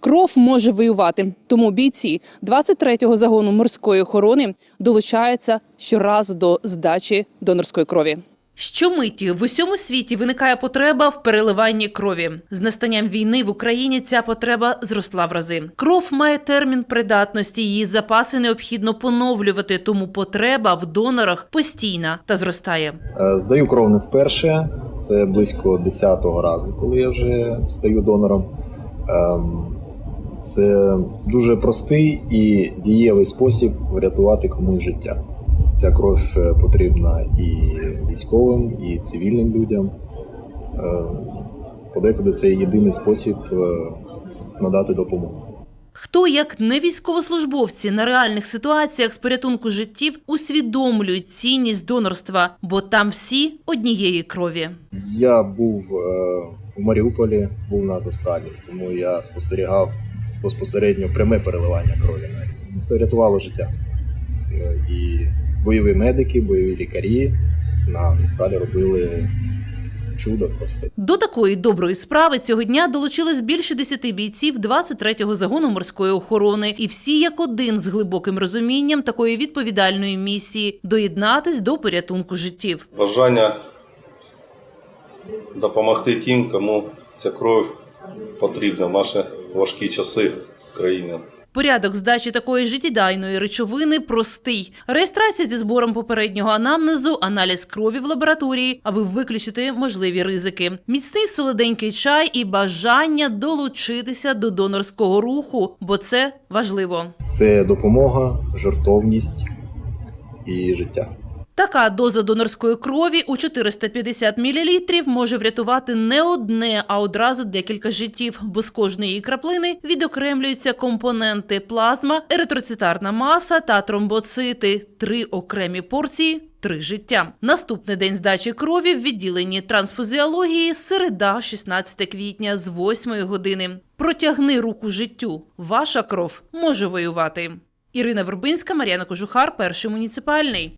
Кров може воювати, тому бійці 23-го загону морської охорони долучаються щоразу до здачі донорської крові. Щомиті в усьому світі виникає потреба в переливанні крові. З настанням війни в Україні ця потреба зросла в рази. Кров має термін придатності, її запаси необхідно поновлювати, тому потреба в донорах постійна та зростає. Е, Здаю кров не вперше. Це близько 10-го разу, коли я вже стаю донором. Це дуже простий і дієвий спосіб врятувати комусь життя. Ця кров е, потрібна і військовим, і цивільним людям. Е, Подекуди це єдиний спосіб е, надати допомогу. Хто, як не військовослужбовці, на реальних ситуаціях з порятунку життів усвідомлюють цінність донорства, бо там всі однієї крові. Я був у Маріуполі, був на Азовсталі, тому я спостерігав безпосередньо пряме переливання крові. Це рятувало життя. Е, І бойові медики, бойові лікарі на Азовсталі робили чудо просто. До такої доброї справи цього дня долучилось більше десяти бійців 23-го загону морської охорони, і всі як один з глибоким розумінням такої відповідальної місії доєднатись до порятунку життів. бажання допомогти тим, кому ця кров потрібна в наші важкі часи в країні. Порядок здачі такої життєдайної речовини простий: реєстрація зі збором попереднього анамнезу, аналіз крові в лабораторії, аби виключити можливі ризики, міцний солоденький чай і бажання долучитися до донорського руху, бо це важливо. Це допомога, жертовність і життя. Така доза донорської крові у 450 мл може врятувати не одне, а одразу декілька життів, бо з кожної краплини відокремлюються компоненти плазма, еритроцитарна маса та тромбоцити. Три окремі порції. Три життя. Наступний день здачі крові в відділенні трансфузіології середа, 16 квітня з 8 години. Протягни руку життю. Ваша кров може воювати. Ірина Вербинська, Мар'яна Кожухар, перший муніципальний.